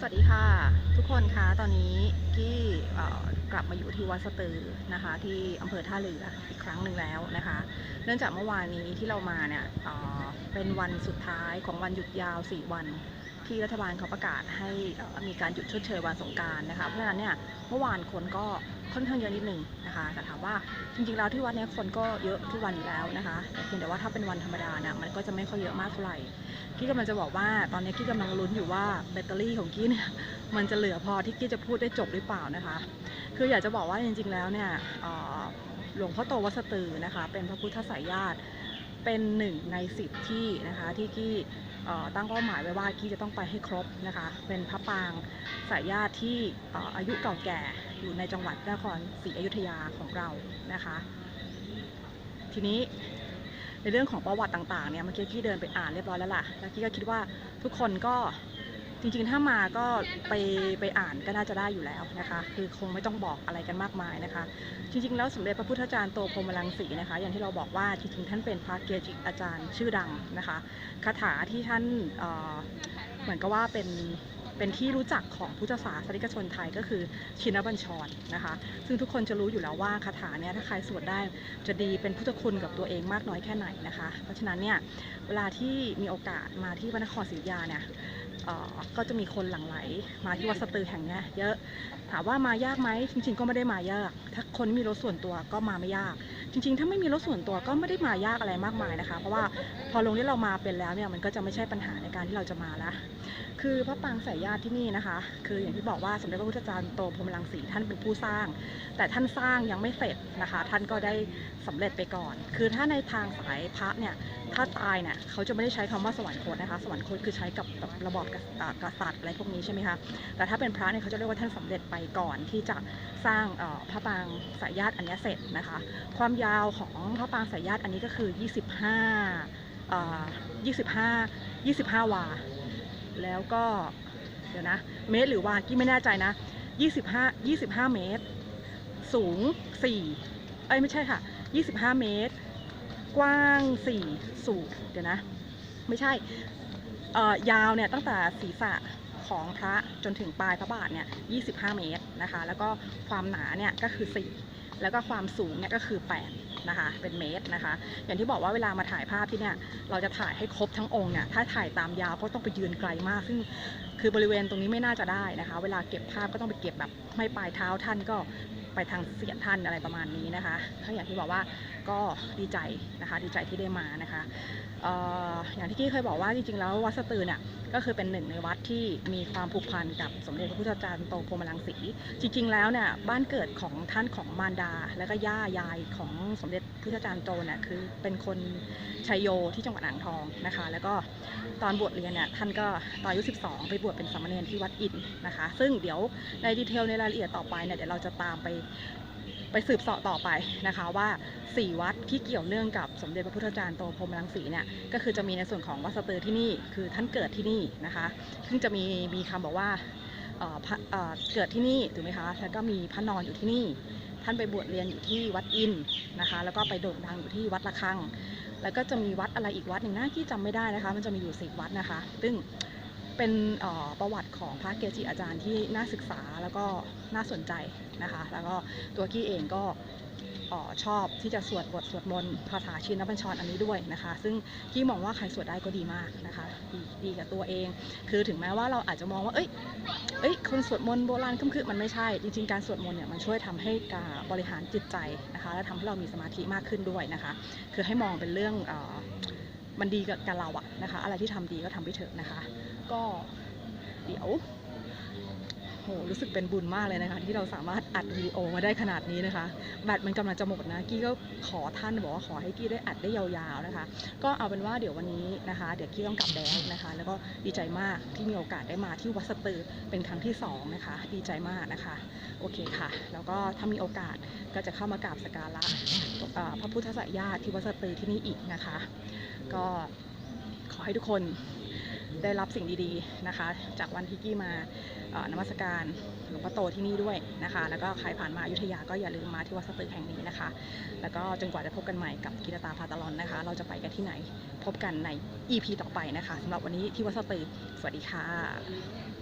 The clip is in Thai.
สวัสดีค่ะ ทุกคนคะตอนนี้กี่กลับมาอยู่ที่วัดสตือนะคะ ที่อำเภอท่าเรืออีกครั้งหนึ่งแล้วนะคะ เนื่องจากเมื่อวานนี้ที่เรามาเนี่ยเเป็นวันสุดท้ายของวันหยุดยาว 4 วัน ที่รัฐบาลเขาประกาศให้มีการหยุดชดเชยวันสงการนะคะเพราะฉะนั้นเนี่ยเมื่อวานคนก็ค่อนข้างเยอะนิดนึงนะคะแต่ถามว่าจริงๆแล้วที่วัดเนี้ยคนก็เยอะทุกวันอยู่แล้วนะคะแต่เพียงแต่ว่าถ้าเป็นวันธรรมดาเนี่ยมันก็จะไม่ค่อยเยอะมากเท่าไหร่กี้กำลังจะบอกว่าตอนนี้กี้กำลังลุ้นอยู่ว่าแบตเตอรี่ของกี้เนี่ยมันจะเหลือพอที่กี้จะพูดได้จบหรือเปล่านะคะ คืออยากจะบอกว่าจริงๆแล้วเนี่ยหลวงพ่อโตวัสตือนะคะเป็นพระพุทธสายญาติเป็นหนึ่งในสิบที่นะคะที่กี้ ตั้งเป้าหมายไว้ว่ากี้จะต้องไปให้ครบนะคะ เป็นพระปางสายญาติที่เอ่ออายุเก่าแก่อยู่ในจังหวัดนครศรีอยุธยาของเรานะคะ ทีนี้ในเรื่องของประวัติต่างๆเนี่ยเมื่อกี้กี้เดินไปอ่านเรียบร้อยแล้วล่ะ แล้วกี้ก็คิดว่าทุกคนก็ จริงๆ ถ้ามาก็ไปไปอ่านก็น่าจะได้อยู่แล้วนะคะ คือคงไม่ต้องบอกอะไรกันมากมายนะคะ จริงๆ แล้วสมเด็จพระพุทธจารย์โตพรมรังสีนะคะ อย่างที่เราบอกว่าจริงๆ ท่านเป็นพระเกจิอาจารย์ชื่อดังนะคะคาถาที่ท่านเเหมือนกับว่าเป็นเป็นที่รู้จักของพุทธศาสนิกชนไทยก็คือชินบัญชรนะคะ ซึ่งทุกคนจะรู้อยู่แล้วว่าคาถาเนี่ยถ้าใครสวดได้จะดีเป็นพุทธคุณกับตัวเองมากน้อยแค่ไหนนะคะ เพราะฉะนั้นเนี่ยเวลาที่มีโอกาสมาที่พระนครศรีอยุธยาเนี่ย ก็จะมีคนหลั่งไหล มาที่วัดสตือแห่งนี้เยอะถามว่ามายากไหมจริง ๆ ก็ไม่ได้มายาก ถ้าคนมีรถส่วนตัวก็มาไม่ยาก จริง ๆ ถ้าไม่มีรถส่วนตัวก็ไม่ได้มายากอะไรมากมายนะคะ เพราะว่าพอลงที่เรามาเป็นแล้วเนี่ยมันก็จะไม่ใช่ปัญหาในการที่เราจะมาละคือพระปรางสายญาติที่นี่นะคะ คืออย่างที่บอกว่าสมเด็จพระพุทธจารย์โตพรมรังสีท่านเป็นผู้สร้าง แต่ท่านสร้างยังไม่เสร็จนะคะ ท่านก็ได้สำเร็จไปก่อน คือถ้าในทางสายพระเนี่ย ถ้าตายเนี่ยเขาจะไม่ได้ใช้คำว่าสวรรคตนะคะ สวรรคตคือใช้กับแบบระบอบกษัตริย์อะไรพวกนี้ใช่ไหมคะ แต่ถ้าเป็นพระเนี่ยเขาจะเรียกว่าท่านสำเร็จไปก่อนที่จะสร้างพระปางสายญาติอันนี้เสร็จนะคะ ความยาวของพระปางสายญาติอันนี้ก็คือ 25 25 25 วา แล้วก็เดี๋ยวนะเมตรหรือวากี้ไม่แน่ใจนะ 25 25 เมตร สูง 4 เอ้ยไม่ใช่ค่ะ 25 เมตร กว้าง4สูงเดี๋ยวนะ ไม่ใช่ยาวเนี่ยตั้งแต่ศีรษะของพระจนถึงปลายพระบาทเนี่ย25 เมตรนะคะ แล้วก็ความหนาเนี่ยก็คือ 4 แล้วก็ความสูงเนี่ยก็คือ 8 นะคะ เป็นเมตรนะคะ อย่างที่บอกว่าเวลามาถ่ายภาพที่เนี่ย เราจะถ่ายให้ครบทั้งองค์เนี่ย ถ้าถ่ายตามยาวก็ต้องไปยืนไกลมาก ซึ่งคือบริเวณตรงนี้ไม่น่าจะได้นะคะ เวลาเก็บภาพก็ต้องไปเก็บแบบไม่ปลายเท้าท่านก็ไปทางเสียนท่านอะไรประมาณนี้นะคะถ้าอย่างที่บอกว่าก็ดีใจนะคะ ดีใจที่ได้มานะคะอออย่างที่กี้เคยบอกว่าจริงๆแล้ววัดสตือเนี่ยก็คือเป็นหนึ่งในวัดที่มีความผูกพันกับสมเด็จพระพุทธจารย์โตพรมรังสีจริง ๆ แล้วเนี่ยบ้านเกิดของท่านของมารดา และก็ย่ายายของสมเด็จพุทธจารย์โตเนี่ยคือเป็นคนชัยโยที่จังหวัดอ่างทองนะคะ แล้วก็ตอนบวชเรียนเนี่ยท่านก็ตอนอายุ 12 ไปบวชเป็นสามเณรที่วัดอินนะคะ ซึ่งเดี๋ยวในดีเทลในรายละเอียดต่อไปเนี่ยเดี๋ยวเราจะตามไปไปสืบเสาะต่อไปนะคะว่า 4 วัดที่เกี่ยวเนื่องกับสมเด็จพระพุทธจารย์โตพรมรังสีเนี่ยก็คือจะมีในส่วนของวัดสตือที่นี่คือท่านเกิดที่นี่นะคะ ซึ่งจะมีมีคำบอกว่าเเเกิดที่นี่ถูกไหมคะแล้วก็มีพระนอนอยู่ที่นี่ ท่านไปบวชเรียนอยู่ที่วัดอินนะคะ แล้วก็ไปโด่งดังอยู่ที่วัดละคัง แล้วก็จะมีวัดอะไรอีกวัดหนึ่งนะที่จำไม่ได้นะคะ มันจะมีอยู่สิบวัดนะคะ ซึ่ง เป็นประวัติของพระเกจิอาจารย์ที่น่าศึกษาแล้วก็น่าสนใจนะคะ แล้วก็ตัวกี้เองก็ชอบที่จะสวดบทสวดมนต์คาถาชินบัญชรอันนี้ด้วยนะคะ ซึ่งกี้มองว่าใครสวดได้ก็ดีมากนะคะดีดีกับตัวเอง คือถึงแม้ว่าเราอาจจะมองว่าเอ้ยเอ้ยคนสวดมนต์โบราณคึมคือมันไม่ใช่ จริงๆการสวดมนต์เนี่ยมันช่วยทำให้การบริหารจิตใจนะคะ และทำให้เรามีสมาธิมากขึ้นด้วยนะคะ คือให้มองเป็นเรื่องมันดีกับกับเราอะนะคะ อะไรที่ทำดีก็ทำไปเถอะนะคะ ก็เดี๋ยวโหรู้สึกเป็นบุญมากเลยนะคะ ที่เราสามารถอัดวิดีโอมาได้ขนาดนี้นะคะ แบตมันกำลังจะหมดนะกี้ก็ขอท่านบอกว่าขอให้กี้ได้อัดได้ยาวๆนะคะ ก็เอาเป็นว่าเดี๋ยววันนี้นะคะ เดี๋ยวกี้ต้องกลับแล้วนะคะ แล้วก็ดีใจมากที่มีโอกาสได้มาที่วัดสตือเป็นครั้งที่สองนะคะ ดีใจมากนะคะโอเคค่ะ แล้วก็ถ้ามีโอกาสก็จะเข้ามากราบสการะพระพุทธสายญาติที่วัดสตือที่นี่อีกนะคะ ก็ขอให้ทุกคน ได้รับสิ่งดีๆนะคะ จากวันที่กี้มานมัสการหลวงพ่อโตที่นี่ด้วยนะคะ แล้วก็ใครผ่านมาอยุธยาก็อย่าลืมมาที่วัดสตือแห่งนี้นะคะ แล้วก็จนกว่าจะพบกันใหม่กับกิตตาพาตลอนนะคะ เราจะไปกันที่ไหนพบกันใน EP ต่อไปนะคะสำหรับวันนี้ที่วัดสตือสวัสดีค่ะ